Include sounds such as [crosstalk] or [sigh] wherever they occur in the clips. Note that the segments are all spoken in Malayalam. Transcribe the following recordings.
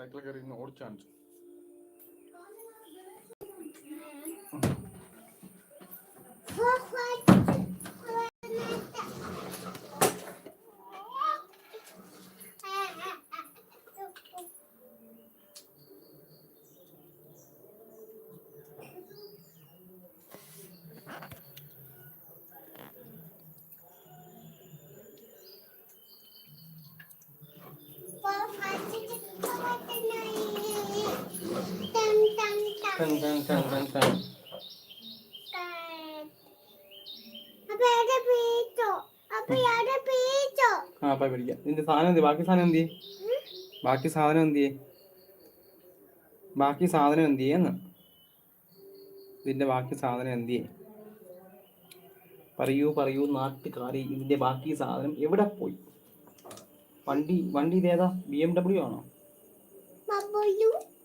സൈക്കിൾ കയറി ഇന്ന് പോയി പഠിക്കാം. നിന്റെ സാധനം എന്തി? ബാക്കി സാധനം എന്തി? ബാക്കി സാധനം എന്തിയെ ബാക്കി സാധനം എന്തിയെന്ന് ഇതിന്റെ ബാക്കി സാധനം എന്തിയെ പറയൂ പറയൂ നാട്ടുകാരി. ഇതിന്റെ ബാക്കി സാധനം എവിടെ പോയി? വണ്ടി വണ്ടി ഇതേതാ? ബി എം ഡബ്ല്യു ആണോ?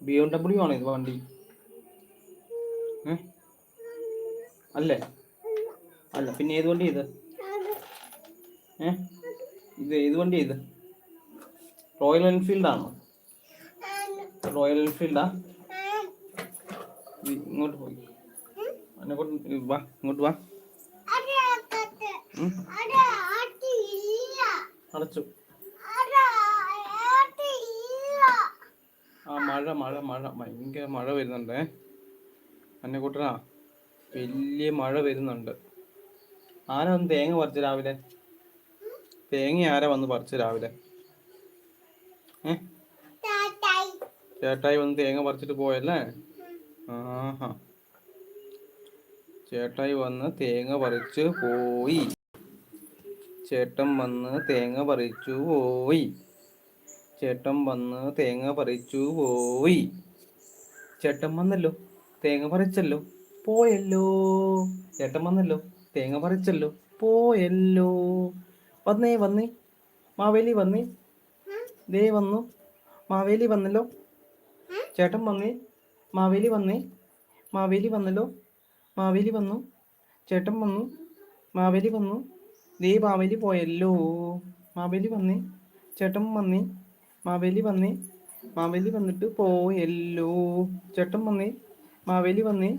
ബി എം ഡബ്ല്യു ആണോ ഇത് വണ്ടി? അല്ലേ? അല്ല പിന്നെ ഏത് വണ്ടി ഇത്? ഏ? ഇത് ഏത് വണ്ടി ഇത്? റോയൽ എൻഫീൽഡ് ആണോ? റോയൽ എൻഫീൽഡാ ഇങ്ങോട്ട് പോയി. എന്നെ കൊണ്ട് വാ ഇങ്ങോട്ട് വാ. അടച്ചു. ആ മഴ മഴ മഴ. ഭയങ്കര മഴ വരുന്നുണ്ടേ. എന്നെ കൂട്ടനാ വലിയ മഴ വരുന്നുണ്ട്. ആന ഒന്ന് തേങ്ങ പറിച്ചു രാവിലെ. തേങ്ങ ആരാ വന്ന് പറിച്ച് രാവിലെ? ഏ? ചേട്ടായി വന്ന് തേങ്ങ പറിച്ചിട്ട് പോയല്ലേ? ആഹാ. ചേട്ടായി വന്ന് തേങ്ങ പറിച്ച് പോയി. ചേട്ടൻ വന്ന് തേങ്ങ പറിച്ചു പോയി. ചേട്ടൻ വന്ന് തേങ്ങ പറിച്ചു പോയി. ചേട്ടൻ വന്നല്ലോ. തേങ്ങ പറിച്ചല്ലോ. പോയല്ലോ. ചേട്ടൻ വന്നല്ലോ. തേങ്ങ പറിച്ചല്ലോ. പോയല്ലോ. വന്നേ വന്നേ. മാവേലി വന്നേ. ദേ വന്നു. മാവേലി വന്നല്ലോ. ചേട്ടൻ വന്നേ. മാവേലി വന്നേ. മാവേലി വന്നല്ലോ. മാവേലി വന്നു. ചേട്ടൻ വന്നു. മാവേലി വന്നു. ദേ മാവേലി പോയല്ലോ. മാവേലി വന്നേ. ചേട്ടൻ വന്നേ. മാവേലി വന്നേ. മാവേലി വന്നിട്ട് പോയല്ലോ. ചേട്ടൻ വന്നേ. മാവേലി വന്നേ.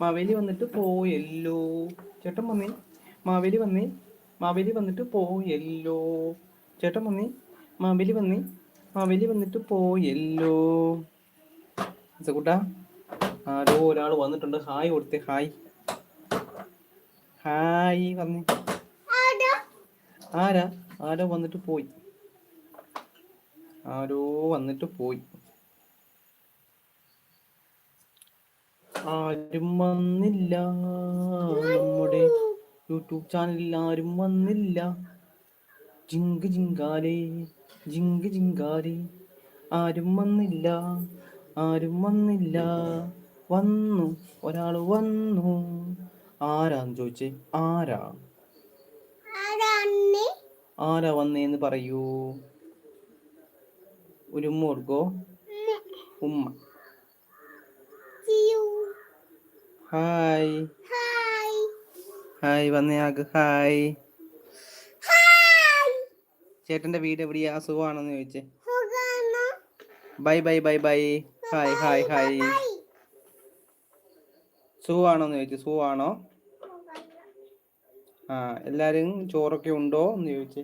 മാവേലി വന്നിട്ട് പോയല്ലോ. ചേട്ടൻ വന്നേ. മാവേലി വന്നേ. മാവേലി വന്നിട്ട് പോയല്ലോ. ചേട്ടൻ വന്നി? മാവേലി വന്നി? മാവേലി വന്നിട്ട് പോയല്ലോ. കൂട്ടാ ആരോ ഒരാൾ വന്നിട്ടുണ്ട്. ഹായ് കൊടുത്തേ ഹായ്. ഹായ് വന്നേ. ആരാ? ആരോ വന്നിട്ട് പോയി. ആരോ വന്നിട്ട് പോയി. ആരും വന്നില്ല. നമ്മുടെ യൂട്യൂബ് ചാനലിൽ ആരും വന്നില്ല. ജിങ്ക് ജിങ്കാലേ ജിങ്ക് ജിങ്കാലേ. ആരും വന്നില്ല ആരും വന്നില്ല. വന്നു ഒരാൾ വന്നു. ആരാന്ന് ചോദിച്ചേ? ആരാ? ആരാ വന്നേന്ന് പറയൂ. ഒരു കൊടുക്കോ ഉമ്മ. ഹായ് ഹായ് വന്നയാക്ക് ഹായ്. ചേട്ടന്റെ വീട് എവിടെയാ? സുഖമാണെന്ന് ചോദിച്ചേ. Bye bye bye bye. Hi hi hi. സുഖമാണോന്ന് ചോദിച്ചു. സുഖമാണോ? ആ എല്ലാരും ചോറൊക്കെ ഉണ്ടോ എന്ന് ചോദിച്ചു.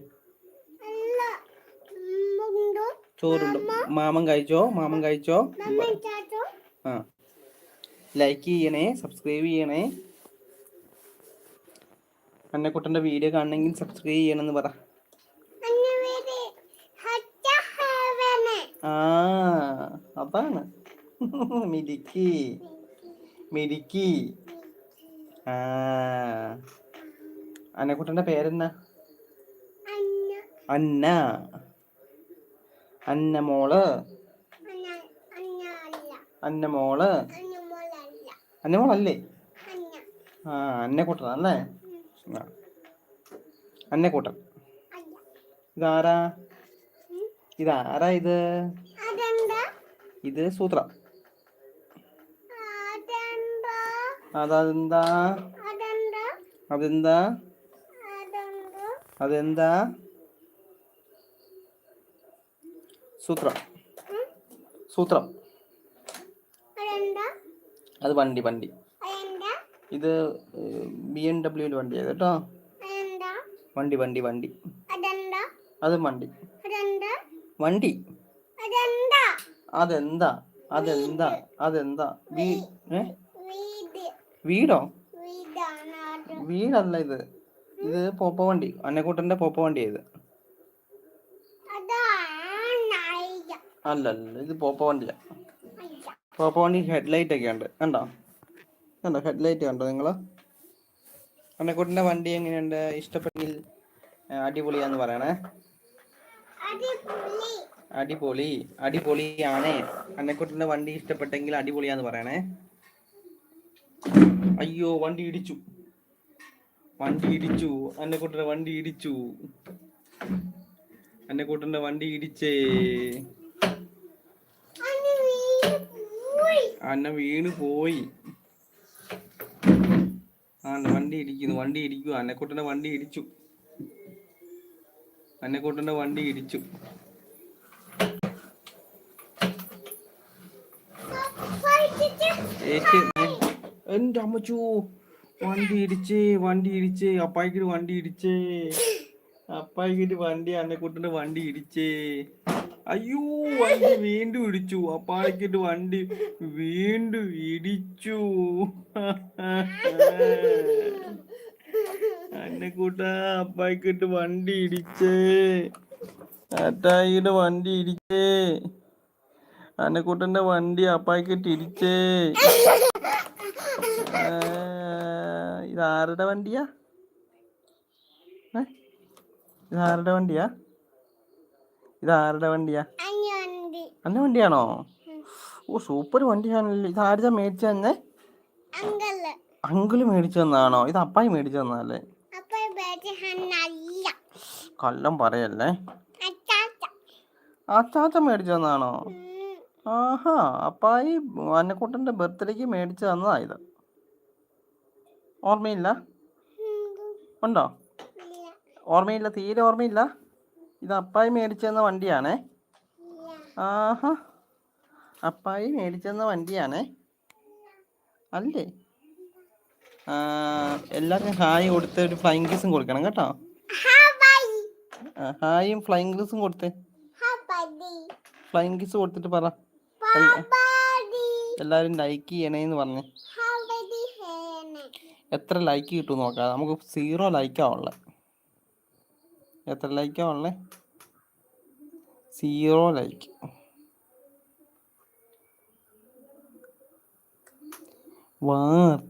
ചോറുണ്ട്. മാമൻ കഴിച്ചോ? മാമൻ കഴിച്ചോ? ആ. ലൈക്ക് ചെയ്യണേ സബ്സ്ക്രൈബ് ചെയ്യണേ. അന്നക്കുട്ടന്റെ വീഡിയോ കാണണമെങ്കിൽ സബ്സ്ക്രൈബ് ചെയ്യണമെന്ന് പറ. ആ അതാണ്. മിടുക്കി. മിടുക്കി. ആ. അന്നക്കുട്ടന്റെ പേരെന്നാ അന്ന. അന്ന മോൾ. അന്ന മോൾ. അന്ന മോളല്ലേ. ആ അന്നക്കുട്ടൻ അല്ലേ അന്നക്കുട്ടൻ ഇതാരാ? ഇതാരാ ഇത്? ഇത് സൂത്ര. അതെന്താ? അതെന്താ? അതെന്താ? സൂത്ര. സൂത്രം. അത് വണ്ടി വണ്ടി. ഇത് ബി എം ഡബ്ല്യു വണ്ടി കേട്ടോ? വണ്ടി വണ്ടി വണ്ടി. അത് വണ്ടി. വണ്ടി. അതെന്താ? അതെന്താ? അതെന്താ? വീടോ. വീടല്ല ഇത്. ഇത് പോപ്പ വണ്ടി. അന്നക്കൂട്ടന്റെ പോപ്പ വണ്ടി ഇത്. അതാണ്. നായിക അല്ല അല്ല ഇത് പോപ്പ വണ്ടിയാ. പോപ്പ വണ്ടി ഹെഡ്ലൈറ്റ് ഒക്കെ ഉണ്ട് കണ്ടോ? കണ്ടോ? ഹെഡ്ലൈറ്റ് കണ്ടോ നിങ്ങൾ അന്നക്കൂട്ടന്റെ വണ്ടി എങ്ങനെയുണ്ട്? ഇഷ്ടപ്പെട്ടെങ്കിൽ അടിപൊളിയാന്ന് പറയണേ. അടിപൊളി അടിപൊളി. അടിപൊളിയാണേ. അന്നക്കുട്ടന്റെ വണ്ടി ഇഷ്ടപ്പെട്ടെങ്കിൽ അടിപൊളിയാന്ന് പറയണേ. അയ്യോ വണ്ടി ഇടിച്ചു. വണ്ടി ഇടിച്ചു. അന്നക്കുട്ടന്റെ വണ്ടി ഇടിച്ചു. അന്നക്കുട്ടന്റെ വണ്ടി ഇടിച്ചേ. അന്ന വീണ് പോയി. ആ വണ്ടി ഇടിക്കുന്നു വണ്ടി ഇടിക്കുക അന്നക്കുട്ടന്റെ വണ്ടി ഇടിച്ചു. അന്നക്കുട്ടന്റെ വണ്ടി ഇടിച്ചു. എന്റെ അമ്മച്ചു വണ്ടി ഇടിച്ചേ വണ്ടി ഇടിച്ചേ അപ്പായിക്കിട്ട് വണ്ടി ഇടിച്ചേ. അപ്പായിക്കിട്ട് വണ്ടി അന്നക്കുട്ടന്റെ വണ്ടി ഇടിച്ചേ. അയ്യോ വണ്ടി വീണ്ടും ഇടിച്ചു. അപ്പാളിക്കിട്ട് വണ്ടി വീണ്ടും ഇടിച്ചു. അന്നക്കൂട്ട അപ്പായിക്കിട്ട് വണ്ടി ഇടിച്ചേ. അറ്റായിയുടെ വണ്ടി ഇടിച്ചേ. അന്നക്കൂട്ടന്റെ വണ്ടി അപ്പായിക്കിട്ട് ഇടിച്ചേ. ഇതാരുടെ വണ്ടിയാ? ഇതാരുടെ വണ്ടിയാ? ഇതാരുടെ വണ്ടിയാ? അന്ന വണ്ടിയാണോ? ഓ സൂപ്പർ വണ്ടിയാണല്ലോ ഇത് ആരുടെ മേടിച്ചു തന്നെ? അങ്കൽ അങ്കിൾ മേടിച്ചു തന്നാണോ ഇത് അപ്പായി മേടിച്ചു തന്നല്ലേ കള്ളം പറയല്ലേ? അച്ചാച്ച. മേടിച്ചു തന്നാണോ ആഹാ അപ്പായി അന്നക്കുട്ടന്റെ ബർത്ത്ഡേക്ക് മേടിച്ചു തന്നതാ ഇത്. ഓർമ്മയില്ല. ഉണ്ടോ? ഓർമ്മയില്ല തീരെ ഓർമ്മയില്ല? ഇത് അപ്പായി മേടിച്ചു തന്ന വണ്ടിയാണേ? ആഹാ. അപ്പായി മേടിച്ചു തന്ന വണ്ടിയാണേ? അല്ലേ? എല്ലാവർക്കും ഹായ് കൊടുത്ത് ഒരു ഫ്ലൈങ് കിസും കൊടുക്കണം കേട്ടോ. ഹായും ഫ്ലൈങ് കിസും കൊടുത്ത്. ഫ്ലൈങ് കിസ് കൊടുത്തിട്ട് പറ. എല്ലാവരും ലൈക്ക് ചെയ്യണേന്ന് പറഞ്ഞേ. എത്ര ലൈക്ക് കിട്ടും നോക്കാം നമുക്ക് സീറോ ലൈക്കാ എത്ര ലൈക്കാ ഉള്ളത് സീറോ ലൈക്ക് വാ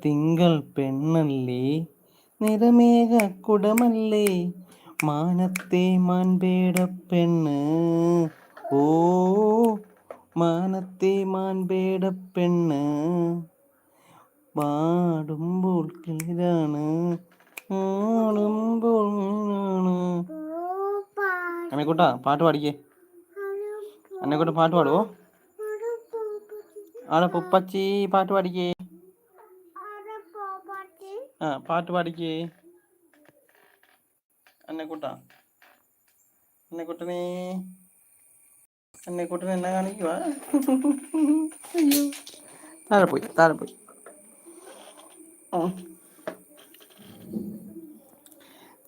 തിങ്കൾ പെണ്ണല്ലേ? നിറമേഘ കുടമല്ലേ? മാനത്തെ മാൻപേട പെണ്ണ്. ഓ മാനത്തെ മാൻപേട പെണ്ണ്. പാടുമ്പോൾ കിളിരാണ് ആടുമ്പോൾ ആണ് അന്നേക്കൂട്ടാ പാട്ട് പാടിക്കേ. അന്നേക്കൂട്ട പാട്ട് പാടുവോ? ആടെ പുപ്പച്ചി പാട്ട് പാടിക്കേ. ആ പാട്ട് പാടിക്കേ. അന്നേക്കൂട്ടാ അന്നേക്കുട്ടനെ അന്നേക്കുട്ടനെ എന്നാ കാണിക്കുവാ? അയ്യോ താഴെ പോയി താഴെ പോയി.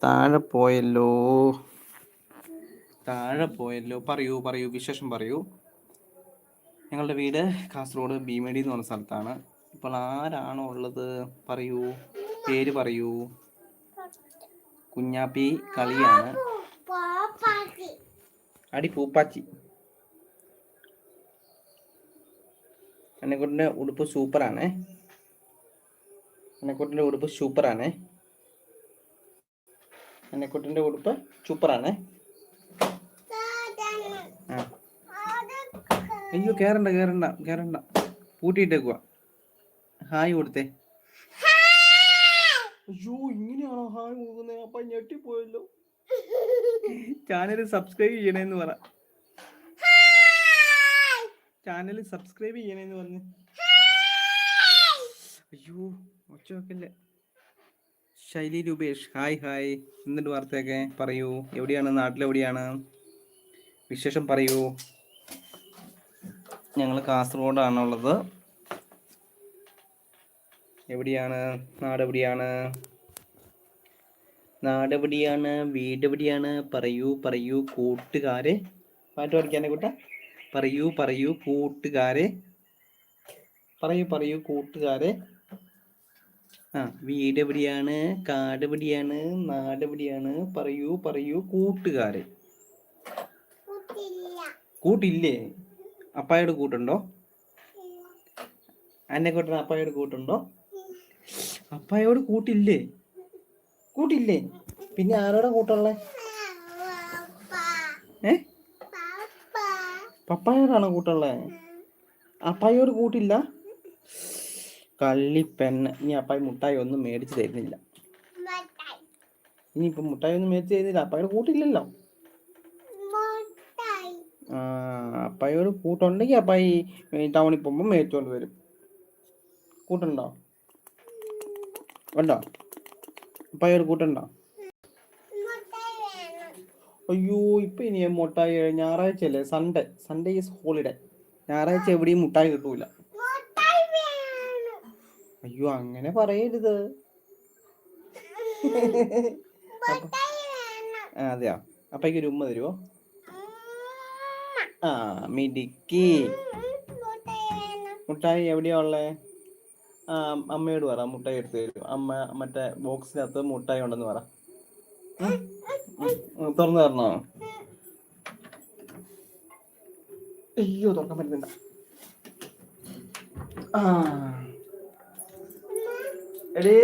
താഴെ പോയല്ലോ. താഴെ പോയല്ലോ. പറയൂ പറയൂ വിശേഷം പറയൂ. ഞങ്ങളുടെ വീട് കാസർഗോഡ് ഭീമേടി എന്ന് പറഞ്ഞ സ്ഥലത്താണ്. ഇപ്പോൾ ആരാണോ ഉള്ളത്? പറയൂ പേര് പറയൂ. കുഞ്ഞാപ്പി കളിയാണ്. അടി പൂപ്പാച്ചി. എന്നെക്കുട്ടിന്റെ ഉടുപ്പ് സൂപ്പറാണേ. എന്നെക്കുട്ടിന്റെ ഉടുപ്പ് സൂപ്പറാണേ. എന്നെക്കുട്ടിന്റെ ഉടുപ്പ് സൂപ്പറാണേ ആ അയ്യോ കേറണ്ട കേറണ്ട കേറണ്ട. പൂട്ടിയിട്ടേക്കുക ഹായ് കൊടുത്തേ. അയ്യോ ഇങ്ങനെയാണോ ഹായ് കൊടുക്കുന്നത് അപ്പൊ ഞെട്ടിപ്പോയല്ലോ. ചാനൽ സബ്സ്ക്രൈബ് ചെയ്യണേന്ന് പറ. ചാനൽ സബ്സ്ക്രൈബ് ചെയ്യണേന്ന് പറഞ്ഞു. അയ്യോ ഒച്ച വെക്കല്ലേ. ശൈലി രൂപേഷ് ഹായ് ഹായ്. എന്നിട്ട് വാർത്തയൊക്കെ? പറയൂ. എവിടെയാണ്? നാട്ടിലെവിടെയാണ്? വിശേഷം പറയൂ. ഞങ്ങൾ കാസർഗോഡാണുള്ളത്. എവിടെയാണ്? നാടെവിടെയാണ്? നാടെവിടെയാണ്? വീടെവിടെയാണ്? പറയൂ പറയൂ കൂട്ടുകാരെ. പാട്ട് പഠിക്കാനെ കൂട്ട. പറയൂ പറയൂ കൂട്ടുകാരെ. പറയൂ പറയൂ കൂട്ടുകാരെ. ആ വീട് എവിടെയാണ് കാട് എവിടെയാണ് നാട് എവിടെയാണ് പറയൂ പറയൂ കൂട്ടുകാരെ. കൂട്ടില്ലേ? അപ്പായുടെ കൂട്ടുണ്ടോ? അന്നെ കൂട്ടുന്ന അപ്പായോട് കൂട്ടുണ്ടോ? അപ്പായോട് കൂട്ടില്ലേ? കൂട്ടില്ലേ? പിന്നെ ആരോടെ കൂട്ടുള്ളേ ഏ? പാപ്പ പപ്പായോടാണോ കൂട്ടുള്ളേ അപ്പായോട് കൂട്ടില്ല? കള്ളിപ്പെണ്ണ. ഇനി അപ്പായി മുട്ടായി ഒന്നും മേടിച്ച് തരുന്നില്ല. ഇനിയിപ്പം മുട്ടായി ഒന്നും മേടിച്ച് തരുന്നില്ല. അപ്പായോട് കൂട്ടില്ലല്ലോ. അപ്പായോട് കൂട്ടുണ്ടെങ്കിൽ അപ്പായി ടൗണിൽ പോകുമ്പോൾ മേടിച്ചോണ്ട് വരും. കൂട്ടുണ്ടോ? ഉണ്ടോ? അപ്പായോട് കൂട്ടുണ്ടോ? അയ്യോ ഇപ്പൊ ഇനി മുട്ടായി ഞായറാഴ്ച അല്ലേ? സൺഡേ സൺഡേ ഈസ് ഹോളിഡേ ഞായറാഴ്ച എവിടെയും മുട്ടായി കിട്ടൂല. അയ്യോ അങ്ങനെ പറയരുത്. അതെയോ? അപ്പയ്ക്ക് ഒരു ഉമ്മ തരുമോ. ആ മിടുക്കി. മുട്ടായി എവിടെയാ ഉള്ളേ? ആ അമ്മയോട് പറ മുട്ടായി എടുത്തു തരും. അമ്മ മറ്റേ ബോക്സിനകത്ത് മുട്ടായി ഉണ്ടെന്ന് പറ. തുറന്നു തരണോ? അയ്യോ തുറക്കാൻ പറ്റുന്നില്ല. എടീ.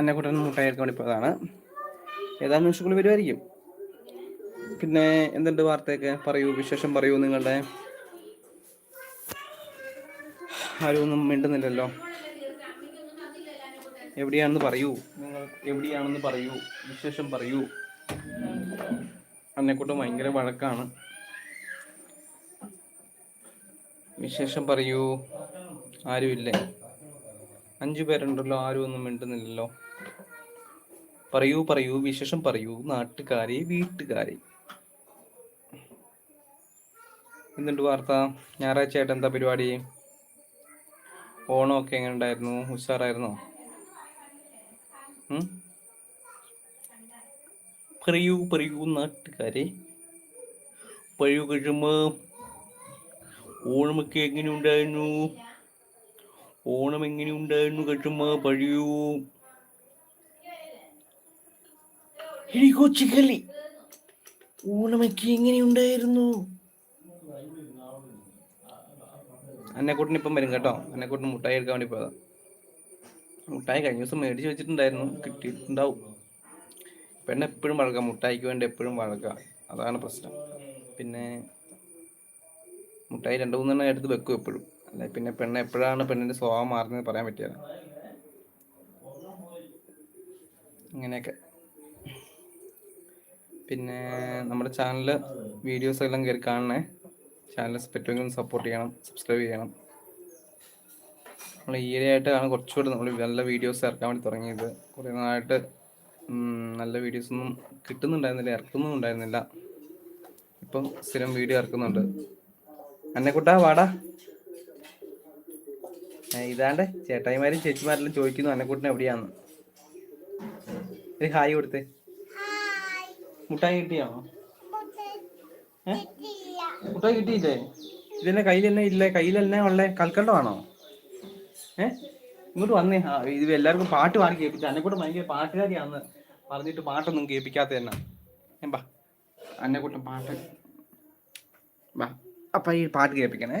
എന്നെ കൂട്ടൻ മുട്ടായി എടുക്കാൻ വേണ്ടി പോയതാണ് ഏതാനും നിമിഷങ്ങളിൽ വരുമായിരിക്കും പിന്നെ എന്തുണ്ട് വാർത്തയൊക്കെ? പറയൂ വിശേഷം പറയൂ നിങ്ങളുടെ. ആരും ഒന്നും മിണ്ടുന്നില്ലല്ലോ. എവിടെയാണെന്ന് പറയൂ. നിങ്ങൾ എവിടെയാണെന്ന് പറയൂ. വിശേഷം പറയൂ. എന്നെക്കൂട്ട് ഭയങ്കര വഴക്കാണ്. വിശേഷം പറയൂ. ആരുമില്ലേ. അഞ്ചു പേരുണ്ടല്ലോ ആരും ഒന്നും മിണ്ടുന്നില്ലല്ലോ. പറയൂ പറയൂ വിശേഷം പറയൂ. നാട്ടുകാരെ വീട്ടുകാരെ. എന്തുണ്ട് വാർത്ത? ഞായറാഴ്ച ആയിട്ട് എന്താ പരിപാടി? ഓണമൊക്കെ എങ്ങനെ ഉണ്ടായിരുന്നു? ഉഷാറായിരുന്നോ? പറയൂ പറയൂ നാട്ടുകാരെ. പറയൂ കഴിയുമ്പോ ഓണമൊക്കെ എങ്ങനെ ഉണ്ടായിരുന്നു? ഓണം എങ്ങനെ ഉണ്ടായിരുന്നു കഴിയുമ്പോ പറയൂ എനിക്ക് കൊച്ചുകളി ഓണമൊക്കെ എങ്ങനെ ഉണ്ടായിരുന്നു? അന്നെക്കൂട്ടിന് ഇപ്പം വരും കേട്ടോ. അന്നെക്കൂട്ടിന് മുട്ടായി എടുക്കാൻ വേണ്ടി പോയതാ. മുട്ടായി കഴിഞ്ഞ ദിവസം മേടിച്ച് വെച്ചിട്ടുണ്ടായിരുന്നു. കിട്ടിയിട്ടുണ്ടാവും. പെണ്ണ് എപ്പോഴും വഴക്കാം മുട്ടായിക്ക് വേണ്ടി എപ്പോഴും വഴക്കാം അതാണ് പ്രശ്നം. പിന്നെ മുട്ടായി രണ്ട് മൂന്നെണ്ണം എടുത്ത് വെക്കും എപ്പോഴും. അല്ലെ പിന്നെ പെണ്ണ് എപ്പോഴാണ് പെണ്ണിന്റെ സ്വഭാവം മാറുന്നത് പറയാൻ പറ്റിയത് അങ്ങനെയൊക്കെ പിന്നെ നമ്മുടെ ചാനൽ വീഡിയോസ് എല്ലാം കയറി കാണണേ. ചാനൽ പറ്റുമെങ്കിൽ സപ്പോർട്ട് ചെയ്യണം സബ്സ്ക്രൈബ് ചെയ്യണം. നമ്മൾ ഈയിടെയായിട്ടാണ് കുറച്ചുകൂടി നമ്മൾ നല്ല വീഡിയോസ് ഇറക്കാൻ വേണ്ടി തുടങ്ങിയത്. കുറേ നാളായിട്ട് നല്ല വീഡിയോസ് ഒന്നും കിട്ടുന്നുണ്ടായിരുന്നില്ല ഇറക്കുന്നുണ്ടായിരുന്നില്ല ഇപ്പം സ്ഥിരം വീഡിയോ ഇറക്കുന്നുണ്ട്. അന്നെക്കുട്ടാ വാടാ. ഏ, ഇതാണ്ട്. ചേട്ടായിമാരും ചേച്ചിമാരെല്ലാം ചോദിക്കുന്നു അന്നെക്കുട്ടിനെ എവിടെയാന്ന്. ഒരു ഹായ് കൊടുത്തേ. മുട്ടായി കിട്ടിയാണോ? മുട്ടായി മുട്ടായി കിട്ടിയില്ലേ? ഇതെന്നെ കയ്യിലെന്നെ ഇല്ലേ? കയ്യിലെന്നെ ഉള്ളേ കൽക്കണ്ടമാണോ? ഏ? ഇങ്ങോട്ട് വന്നേ. ഇത് എല്ലാവർക്കും പാട്ട് പാടി കേൾപ്പിച്ചു അന്നെക്കൂട്ടം ഭയങ്കര പാട്ടുകാരിയാന്ന് പറഞ്ഞിട്ട് പാട്ടൊന്നും കേൾപ്പിക്കാത്ത തന്നെ ബാ. അന്നെക്കൂട്ടം പാട്ട്. ബാ. അപ്പ ഈ പാട്ട് കേൾപ്പിക്കണേ.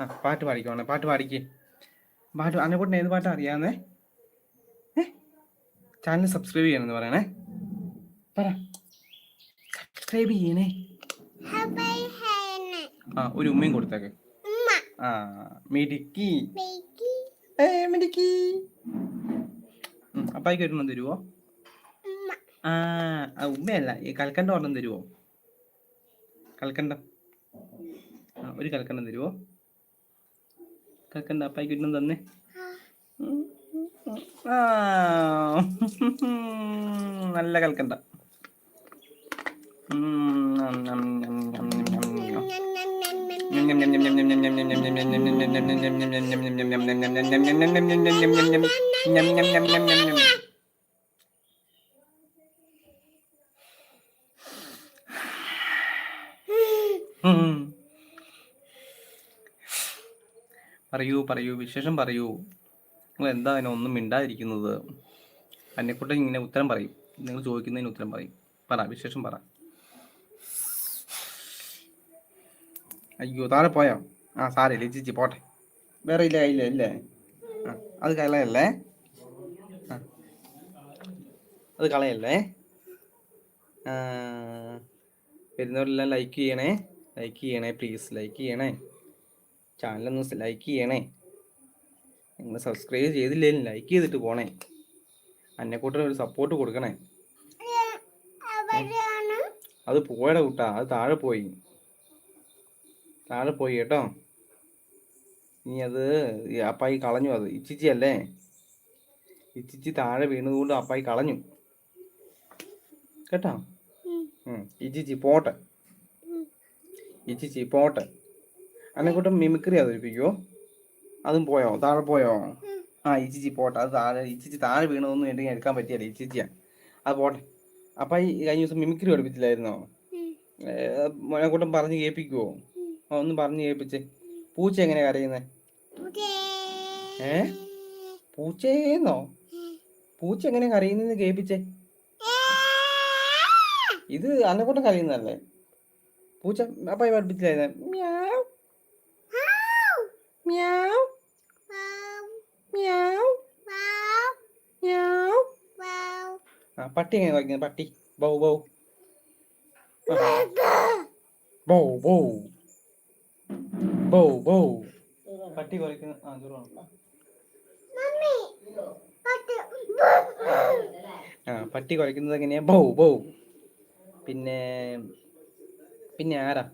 ആ പാട്ട് പാടിക്കോണേ. പാട്ട് പാടിക്കേ. പാട്ട് അന്നെക്കൂട്ടിന് ഏത് പാട്ട് അറിയാന്നേ ഏ? ചാനൽ സബ്സ്ക്രൈബ് ചെയ്യണമെന്ന് പറയണേ. പറ. സബ്സ്ക്രൈബ് ചെയ്യണേ. ആ ഒരു ഉമ്മയും കൊടുത്തേക്ക്. ആ മിടുക്കി. ഏ മിടുക്കി. അപ്പായിക്ക് ഒരെണ്ണം തരുവോ? ആ ഉമ്മയല്ല ഈ കൽക്കണ്ട ഒരെണ്ണം തരുവോ? കൽക്കണ്ട. ആ ഒരു കൽക്കണ്ടം തരുവോ? കൽക്കണ്ട അപ്പായിക്ക് ഒരെണ്ണം തന്നെ. നല്ല കൽക്കണ്ട ഉം, നം, നം, നം, നം, നം, നം, നം. ഞാൻ പറയൂ പറയൂ വിശേഷം പറയൂ. നിങ്ങൾ എന്താ അതിനെ ഒന്നും മിണ്ടാതിരിക്കുന്നത്? അന്നെക്കൂട്ടം ഇങ്ങനെ ഉത്തരം പറയും. നിങ്ങൾ ചോദിക്കുന്നതിന് ഉത്തരം പറയും. പറ വിശേഷം പറ. അയ്യോ താഴെ പോയോ? ആ സാരമില്ല ചേച്ചി പോട്ടെ. വേറെ ഇല്ല ഇല്ല ഇല്ലേ. അത് കളയല്ലേ? അത് കളയല്ലേ? വരുന്നവരെല്ലാം ലൈക്ക് ചെയ്യണേ ലൈക്ക് ചെയ്യണേ പ്ലീസ് ലൈക്ക് ചെയ്യണേ. ചാനലൊന്ന് ലൈക്ക് ചെയ്യണേ. നിങ്ങൾ സബ്സ്ക്രൈബ് ചെയ്തില്ലേലും ലൈക്ക് ചെയ്തിട്ട് പോണേ. അന്നെക്കൂട്ടർ ഒരു സപ്പോർട്ട് കൊടുക്കണേ. അവരാണ്. അത് പോയടാ കൂട്ടാ അത് താഴെ പോയി. താഴെ പോയി കേട്ടോ. ഇനി അത് അപ്പായി കളഞ്ഞു അത്. ഇച്ചിച്ചി അല്ലേ? ഇച്ചിച്ചി താഴെ വീണതുകൊണ്ട് അപ്പായി കളഞ്ഞു. കേട്ടോ. ഇച്ചിച്ചി പോട്ടെ. ഇച്ചിച്ചി പോട്ടെ. അന്നെക്കൂട്ടം മിമിക്രി അവതരിപ്പിക്കുമോ അതും പോയോ? താഴെ പോയോ? ആ ഇച്ചിച്ചി പോട്ടെ. അത് താഴെ ഇച്ചിച്ചി താഴെ വീണതൊന്നും എനിക്ക് എടുക്കാൻ പറ്റിയല്ല? ഇച്ചിച്ചിയാ. അത് പോട്ടെ. അപ്പായി ഈ കഴിഞ്ഞ ദിവസം മിമിക്രി പഠിപ്പിച്ചില്ലായിരുന്നോ? മോനെക്കൂട്ടം പറഞ്ഞ് കേൾപ്പിക്കുവോ? ആ ഒന്ന് പറഞ്ഞു കേൾപ്പിച്ച്. പൂച്ച എങ്ങനെ കരയുന്നേ? ഏ? പൂച്ചേന്നോ? പൂച്ച എങ്ങനെ കരയുന്നെന്ന് കേൾപ്പിച്ചേ. ഇത് അന്നെക്കൂട്ടം കരയുന്നതല്ലേ? പൂച്ച അപ്പായി പഠിപ്പിച്ചില്ലായിരുന്നേ മ്യാവ്. മ്യാവ്. മ്യാവ്. മ്യാവ്. ആ പട്ടി എങ്ങനെ കളിക്കുന്നത്? പട്ടി. ബൗ ബൗ. ബൗ ബൗ. ബൗ ബൗ പട്ടി കുറയ്ക്കുന്ന ആ ദൂരമാണ് ആ പട്ടി കുറയ്ക്കുന്നത് എങ്ങനെയാ? ബോ ബോ പിന്നെ പിന്നെ ആരാ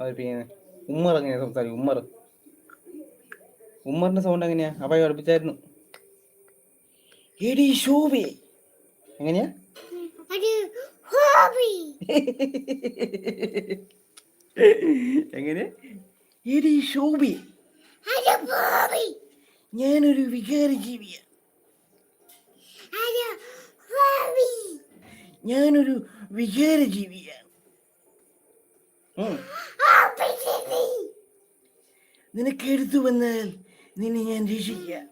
അവർ പിന്നെ ഉമ്മർ എങ്ങനെയാ സംസാരിക്കും ഉമ്മർ. ഉമ്മറിന്റെ സൗണ്ട് എങ്ങനെയാ? അപ്പായി പഠിപ്പിച്ചായിരുന്നു. എടി എങ്ങനെയാ? [laughs] [laughs] എങ്ങനെ? എടി ശോഭി. ഞാനൊരു വികാര ജീവിയ ഞാനൊരു വികാര ജീവിയാണ്. നിനക്ക് എടുത്തു വന്നാൽ നിന്നെ ഞാൻ രക്ഷിക്കാം.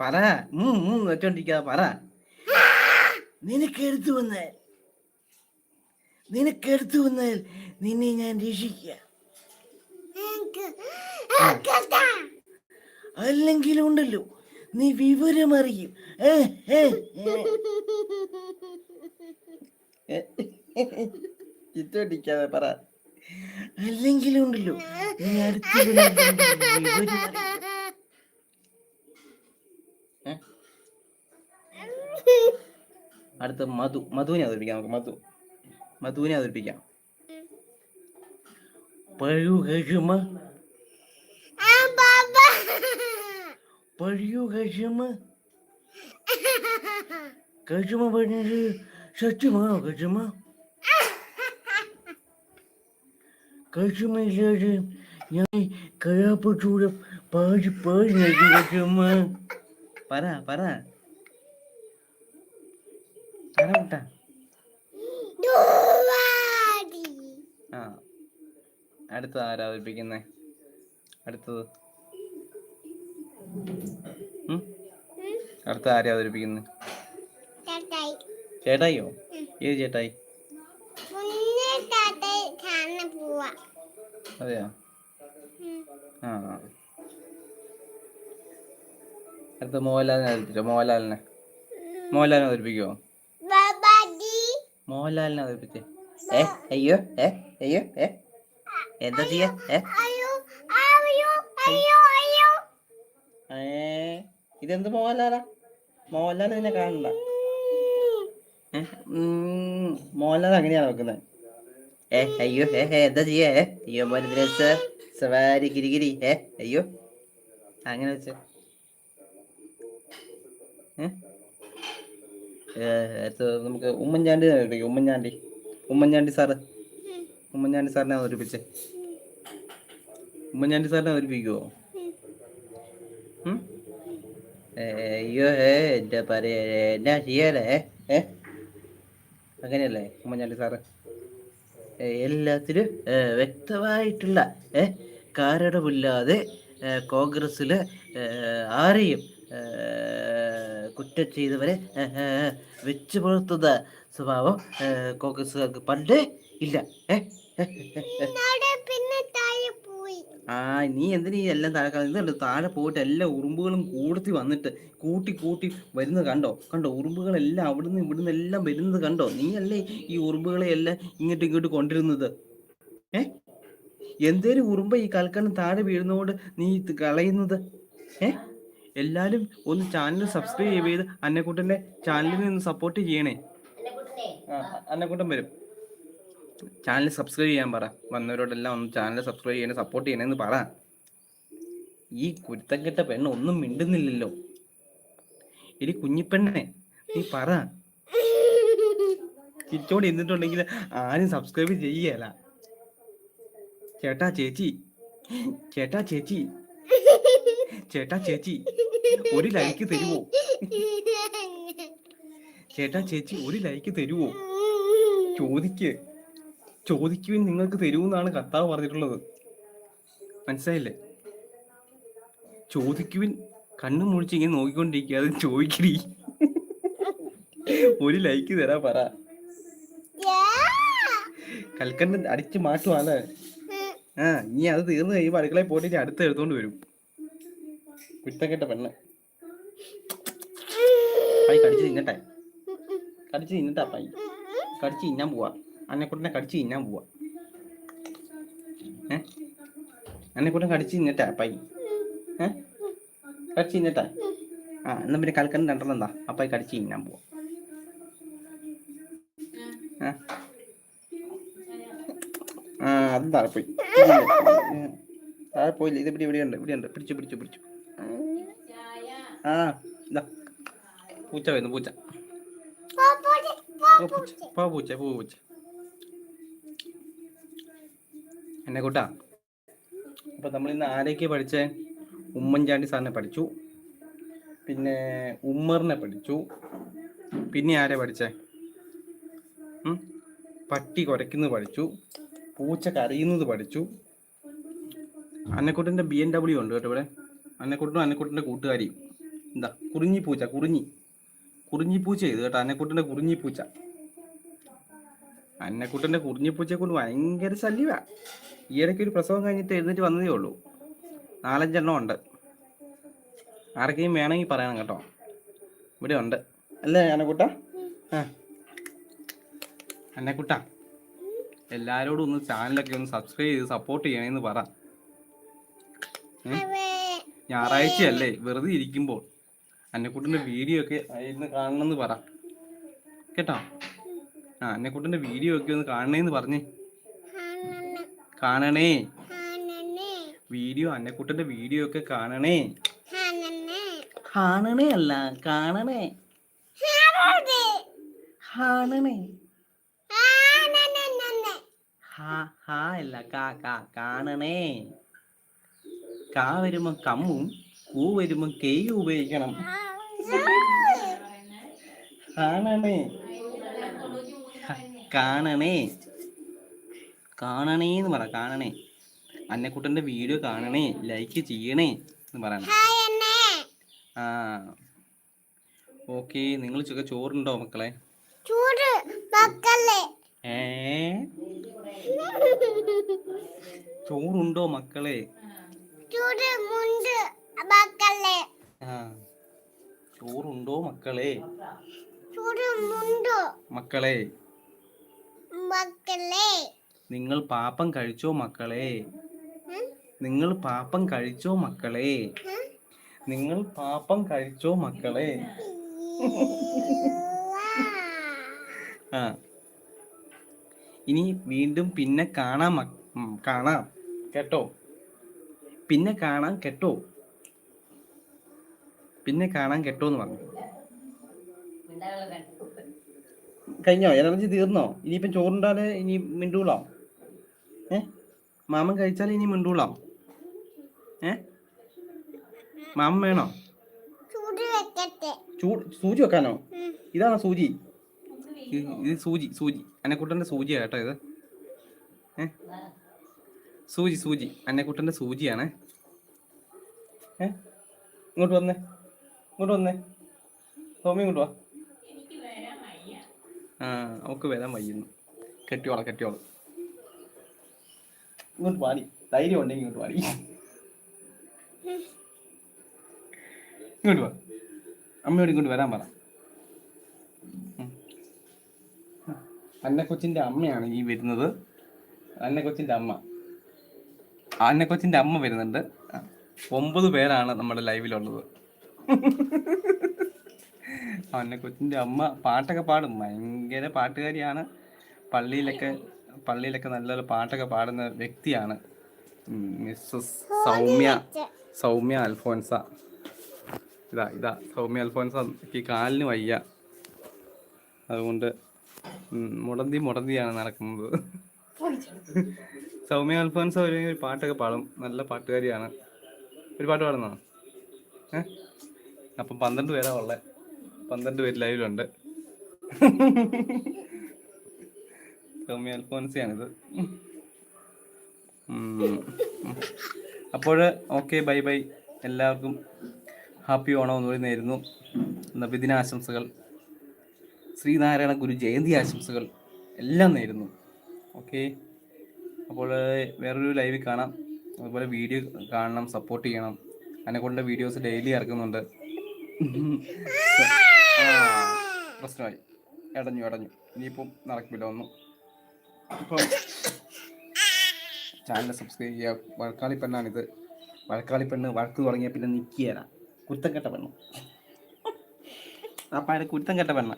പറ. ഉം ഉം വെച്ചോണ്ടിരിക്കാ പറ. നിനക്ക് എടുത്തു വന്നാൽ നിനക്ക് എടുത്തു വന്നാൽ നിന്നെ ഞാൻ രക്ഷിക്കാം. അല്ലെങ്കിലും ഉണ്ടല്ലോ നീ വിവരമറിയും. അറിയും. ചിറ്റോടിക്കാതെ പറ. അല്ലെങ്കിലും ഉണ്ടല്ലോ നീ? അടുത്ത മധു. മധുവിനെ അവതരിപ്പിക്കാം നമുക്ക്. മധു. മധുവിനെ അവതരിപ്പിക്കാം. പഴുകഴുമ. പഴുകഴുമ. കഴുമ പറഞ്ഞത് സത്യമാണോ കഴുമ? കഴുമയില്ലാതെ ഞാൻ കഴാപ്പച്ചൂടെ പാടി പാടി നൽകി കഴുമ. പറ പറ. പറ കുട്ടാ ആ അടുത്ത ആരാ അവതരിപ്പിക്കുന്നേ? അടുത്തത്. അടുത്ത ആരാ അവതരിപ്പിക്കുന്നത് ചേട്ടായിയോ? ഏത് ചേട്ടായി? അതെയോ? ആ. അടുത്ത മോഹൻലാലിനെ അവതരിപ്പിച്ചോ? മോഹൻലാലിനെ. മോഹൻലാലിനെ അവതരിപ്പിക്കുമോ മോഹൻലാലിനെ അവതരിപ്പിച്ചേ. ഏ അയ്യോ ഏ അയ്യോ ഏ. എന്താ ചെയ്യാ? ഇതെന്ത് മോഹൻലാലാ? മോഹൻലാൽ നിന്നെ കാണണ്ട? മോഹൻലാൽ അങ്ങനെയാണ് നോക്കുന്നത് ഏ അയ്യോ ഹേ ഹേ എന്താ ചെയ്യാ? ഏ അയ്യോ മരുദ്രസ സവാരി ഗിരിഗിരി ഏ അയ്യോ അങ്ങനെ വെച്ച. നമുക്ക് ഉമ്മൻചാണ്ടി ഉമ്മൻചാണ്ടി. ഉമ്മൻചാണ്ടി സാറ്. ഉമ്മൻചാണ്ടി സാറിനെ അവതരിപ്പിച്ചേ. ഉമ്മൻചാണ്ടി സാറിനെ അവതരിപ്പിക്കുവോ? അയ്യോ ഏ എന്റെ പറയേ എന്നാ ചെയ്യാലേ അങ്ങനെയല്ലേ ഉമ്മൻചാണ്ടി സാറ്? എല്ലാത്തിനും വ്യക്തമായിട്ടുള്ള ഏ കാരണമില്ലാതെ ഏ, കോൺഗ്രസ്സിൽ ആരെയും കുറ്റം ചെയ്തവരെ വെച്ച് പുലർത്തുന്ന സ്വഭാവം കോൺഗ്രസ്സുകാർക്ക് പണ്ടേ ഇല്ല. ആ നീ എന്തിനീ എല്ലാം താഴെ? ഇതുണ്ട് താഴെ പോയിട്ട് എല്ലാ ഉറുമ്പുകളും കൂടത്തി വന്നിട്ട് കൂട്ടി കൂട്ടി വരുന്നത് കണ്ടോ? കണ്ടോ? ഉറുമ്പുകളെല്ലാം അവിടുന്ന് ഇവിടുന്ന് എല്ലാം വരുന്നത് കണ്ടോ? നീ അല്ലേ ഈ ഉറുമ്പുകളെ എല്ലാം ഇങ്ങോട്ട് ഇങ്ങോട്ട് കൊണ്ടിരുന്നത് ഏ? എന്തേലും ഉറുമ്പ ഈ കൽക്കണ്ണം താഴെ വീഴുന്നതുകൊണ്ട് നീ ഇത് കളയുന്നത്? ഏ? എല്ലാരും ഒന്ന് ചാനൽ സബ്സ്ക്രൈബ് ചെയ്ത് അന്നക്കുട്ടന്റെ ചാനലിൽ നിന്ന് സപ്പോർട്ട് ചെയ്യണേ. ആ അന്നക്കുട്ടൻ വരും. ചാനൽ സബ്സ്ക്രൈബ് ചെയ്യാൻ പറ. വന്നവരോടെല്ലാം ഒന്ന് ചാനൽ സബ്സ്ക്രൈബ് ചെയ്യണേ സപ്പോർട്ട് ചെയ്യണമെന്ന് പറ. ഈ കുരുത്തക്കെട്ട പെണ്ണ് ഒന്നും മിണ്ടുന്നില്ലല്ലോ. ഇനി കുഞ്ഞിപ്പെണ്ണെ നീ പറ. ചിരിച്ചോണ്ട് എന്നിട്ടുണ്ടെങ്കിൽ ആരും സബ്സ്ക്രൈബ് ചെയ്യല. ചേട്ടാ ചേച്ചി. ചേട്ടാ ചേച്ചി. ചേട്ടാ ചേച്ചി. ഒരു ലൈക്ക് തരുവോ? ചേട്ടാ ചേച്ചി ഒരു ലൈക്ക് തരുവോ? ചോദിക്ക്. ചോദിക്കുവിൻ നിങ്ങൾക്ക് തരുമെന്നാണ് കർത്താവ് പറഞ്ഞിട്ടുള്ളത്. മനസ്സിലായില്ലേ? ചോദിക്കുവിൻ കണ്ണു മുഴിച്ച് ഇങ്ങനെ നോക്കിക്കൊണ്ടിരിക്കുക. അത് ചോദിക്കടി. ഒരു ലൈക്ക് തരാ പറ. കൽക്കണ്ട അടിച്ച് മാറ്റുവാണ്. ആ ഇനി അത് തീർന്നു കഴിയുമ്പോൾ അടുക്കളയിൽ പോയിട്ട് അടുത്ത് എടുത്തോണ്ട് വരും. കുറ്റക്കെട്ട പെണ്ണ്. പൈ കടിച്ച് തിന്നട്ടെ. കടിച്ച് തിന്നട്ടാ പൈ കടിച്ച് തിന്നാൻ പോവാ. അന്നെക്കുട്ടനെ കടിച്ച് തിന്നാൻ പോവാ. ഏ? അന്നെക്കുട്ടൻ കടിച്ച് തിന്നട്ടെ അപ്പായി. ഏ? കടിച്ച് തിന്നട്ടെ? ആ എന്നാ പിന്നെ കൽക്കണ്ട രണ്ടെണ്ണം എന്താ അപ്പായി കടിച്ച് തിന്നാൻ പോവാ. ആ അത് താഴെ പോയി. താഴെ പോയില്ല? ഇത് ഇവിടെ ഇവിടെയുണ്ട് ഇവിടെയുണ്ട് പിടിച്ചു പിടിച്ചു പിടിച്ചു. ആ ഇതാ. പൂച്ച വരുന്നു പൂച്ച. പൂച്ച. പോ പൂച്ച പോ പൂച്ച. എന്നെ കൂട്ടാ. അപ്പൊ നമ്മൾ ഇന്ന് ആരൊക്കെ പഠിച്ചേ? ഉമ്മൻചാണ്ടി സാറിനെ പഠിച്ചു. പിന്നെ ഉമ്മറിനെ പഠിച്ചു. പിന്നെ ആരെ പഠിച്ചേ? പട്ടി കുരയ്ക്കുന്നത് പഠിച്ചു. പൂച്ച കരയുന്നത് പഠിച്ചു. അന്നക്കുട്ടന്റെ ബി എൻ ഡബ്ല്യു ഉണ്ട് കേട്ടോ ഇവിടെ. അന്നക്കുട്ടനും അന്നക്കുട്ടന്റെ കൂട്ടുകാരിയും. എന്താ കുറിഞ്ഞി പൂച്ച കുറിഞ്ഞി. കുറിഞ്ഞി പൂച്ച ഇത് കേട്ടോ അന്നക്കുട്ടന്റെ കുറിഞ്ഞി പൂച്ച. അന്നക്കുട്ടന്റെ കുറിഞ്ഞിപ്പൂച്ചയെ കൊണ്ട് ഭയങ്കര ശല്യമാ ഈ ഇടയ്ക്ക് ഒരു പ്രസവം കഴിഞ്ഞിട്ട് എഴുന്നേറ്റ് വന്നതേ ഉള്ളൂ. നാലഞ്ചെണ്ണം ഉണ്ട്. ആർക്കെങ്കിലും വേണമെങ്കിൽ പറയണം കേട്ടോ. ഇവിടെ ഉണ്ട്. അല്ലേ അന്നക്കുട്ട? ആ. അന്നക്കുട്ട എല്ലാരോടും ഒന്ന് ചാനലൊക്കെ ഒന്ന് സബ്സ്ക്രൈബ് ചെയ്ത് സപ്പോർട്ട് ചെയ്യണേന്ന് പറ. ഞായറാഴ്ചയല്ലേ വെറുതെ ഇരിക്കുമ്പോൾ. അന്നക്കുട്ടിന്റെ വീഡിയോ ഒക്കെ ഇരുന്ന് കാണണമെന്ന് പറ. കേട്ടോ? ആ അന്നക്കുട്ടന്റെ വീഡിയോ ഒക്കെ ഒന്ന് കാണണേന്ന് പറഞ്ഞേ. കാണണേ. വീഡിയോ അന്നക്കുട്ടന്റെ വീഡിയോ ഒക്കെ കാണണേ. കാണണേ. അല്ല കാണണേ. കാണണേ. ഹാ ഹാ അല്ല കാ കാ കാണണേ. കാ വരുമ്പോ കമ്മും കൂ വരുമ്പോ കേ ഉപയോഗിക്കണം. കാണണേ. കാണണേ. കാണണേ എന്ന് പറ കാണണേ. അന്നക്കുട്ടന്റെ വീഡിയോ കാണണേ ലൈക്ക് ചെയ്യണേ എന്ന് പറയണം. ആ. ഓക്കെ നിങ്ങൾ ചോറുണ്ടോ മക്കളെ? ഏ? ചോറുണ്ടോ മക്കളെ? ചോറുണ്ടോ മക്കളെ? മക്കളെ മക്കളെ. നിങ്ങൾ പാപം കഴിച്ചോ മക്കളെ? നിങ്ങൾ പാപം കഴിച്ചോ മക്കളെ? നിങ്ങൾ പാപം കഴിച്ചോ മക്കളെ? ആ. ഇനി വീണ്ടും പിന്നെ കാണാം കാണാം. കേട്ടോ? പിന്നെ കാണാം കേട്ടോ? പിന്നെ കാണാൻ കേട്ടോ എന്ന് പറഞ്ഞു. കഴിഞ്ഞോ? എനർജി തീർന്നോ? ഇനിയിപ്പം ചോറുണ്ടാൽ ഇനി മിണ്ടൂളാം ഏ? മാമൻ കഴിച്ചാൽ ഇനി മിണ്ടൂളാം ഏ? മാമൻ വേണോ? സൂചി വെക്കാനോ? ഇതാണ് സൂചി? ഇത് സൂചി സൂചി. അന്നക്കുട്ടന്റെ സൂചിയാണ് കേട്ടോ ഇത്. ഏ? സൂചി സൂചി. അന്നക്കുട്ടന്റെ സൂചിയാണ്. ഏ? ഇങ്ങോട്ട് വന്നേ. ഇങ്ങോട്ട് വന്നേ. സൗമ്യ ഇങ്ങോട്ട് വാ. അവക്ക് വരാൻ വയ്യുന്നു. കെട്ടിയോളാം കെട്ടിയോളാം. ഇങ്ങോട്ട് പാടി ധൈര്യം ഉണ്ടെങ്കിൽ ഇങ്ങോട്ട് പാടി ഇങ്ങോട്ട് വാ. അമ്മയോട് ഇങ്ങോട്ട് വരാൻ പറ. അന്നക്കൊച്ചിന്റെ അമ്മയാണ് ഈ വരുന്നത്. അന്നക്കൊച്ചിന്റെ അമ്മ. അന്നക്കൊച്ചിന്റെ അമ്മ വരുന്നുണ്ട്. ഒമ്പത് പേരാണ് നമ്മുടെ ലൈവിലുള്ളത്. അന്നക്കൊച്ചിന്റെ അമ്മ പാട്ടൊക്കെ പാടും. ഭയങ്കര പാട്ടുകാരിയാണ്. പള്ളിയിലൊക്കെ പള്ളിയിലൊക്കെ നല്ല പാട്ടൊക്കെ പാടുന്ന വ്യക്തിയാണ് മിസ്സസ് സൗമ്യ സൗമ്യ അൽഫോൻസ. ഇതാ ഇതാ സൗമ്യ അൽഫോൻസ കാലിന് വയ്യ. അതുകൊണ്ട് മുടന്തി മുടന്തിയാണ് നടക്കുന്നത്. സൗമ്യ അൽഫോൻസ ഒരു പാട്ടൊക്കെ പാടും. നല്ല പാട്ടുകാരിയാണ്. ഒരു പാട്ട് പാടുന്നോ? ഏ? അപ്പം പന്ത്രണ്ട് പേരാ ഉള്ളത് പന്ത്രണ്ട് പേര് ലൈവിലുണ്ട് ടോമി അൽഫോൻസിയാണിത്. അപ്പോൾ ഓക്കെ ബൈ ബൈ എല്ലാവർക്കും ഹാപ്പി ഓണം പറയുന്നതായിരുന്നു നേരുന്നു. നബിദിനാശംസകൾ ശ്രീനാരായണ ഗുരു ജയന്തി ആശംസകൾ എല്ലാം നേരുന്നു. ഓക്കെ അപ്പോൾ വേറൊരു ലൈവിൽ കാണാം. അതുപോലെ വീഡിയോ കാണണം സപ്പോർട്ട് ചെയ്യണം. അതിനെ കൊണ്ട് വീഡിയോസ് ഡെയിലി ഇറക്കുന്നുണ്ട് പ്രശ്നമായി. ഇടഞ്ഞു ഇടഞ്ഞു ഇനിയിപ്പം നടക്കില്ല ഒന്നും. അപ്പോൾ ചാനൽ സബ്സ്ക്രൈബ് ചെയ്യുക. വഴക്കാളി പെണ്ണാണിത്. വഴക്കാളി പെണ്ണ് വഴക്ക് തുടങ്ങിയ പിന്നെ നിൽക്കുകയല്ല കുരുത്തം കെട്ട പെണ്ണ്. അപ്പം അതിന്റെ കുരുത്തം കെട്ട പെണ്ണ.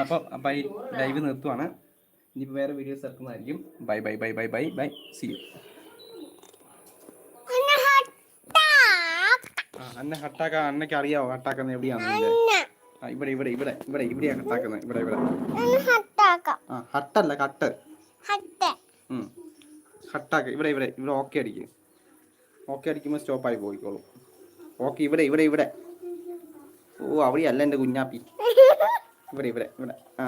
അപ്പം അപ്പം ഈ ലൈവ് നിർത്തുവാണ്. ഇനിയിപ്പോൾ വേറെ videos ഇറക്കുന്നതായിരിക്കും. Bye bye bye bye bye bye see you അന്ന ഹട്ടാ അന്നെ ഹട്ടാക്ക അന്നക്ക് അറിയാവോ ഹട്ടാക്കുന്ന എവിടെയാണ് അന്നെ. ആ ഇവിടെ ഇവിടെ ഇവിടെ ഇവിടെ ഇവിടെയാണ് ഹട്ടാക്കുന്നത്. ഇവിടെ ഇവിടെ. ആ ഹട്ടല്ല കട്ട്. ഹട്ടാക്ക് ഇവിടെ ഇവിടെ ഇവിടെ ഓക്കെ അടിക്കും. ഓക്കെ അടിക്കുമ്പോൾ സ്റ്റോപ്പായി പോയിക്കോളും. ഓക്കെ ഇവിടെ ഇവിടെ ഇവിടെ. ഓ അവിടെയല്ല എന്റെ കുഞ്ഞാപ്പി. [laughs] ഇവിടെ ഇവിടെ ഇവിടെ. ആ.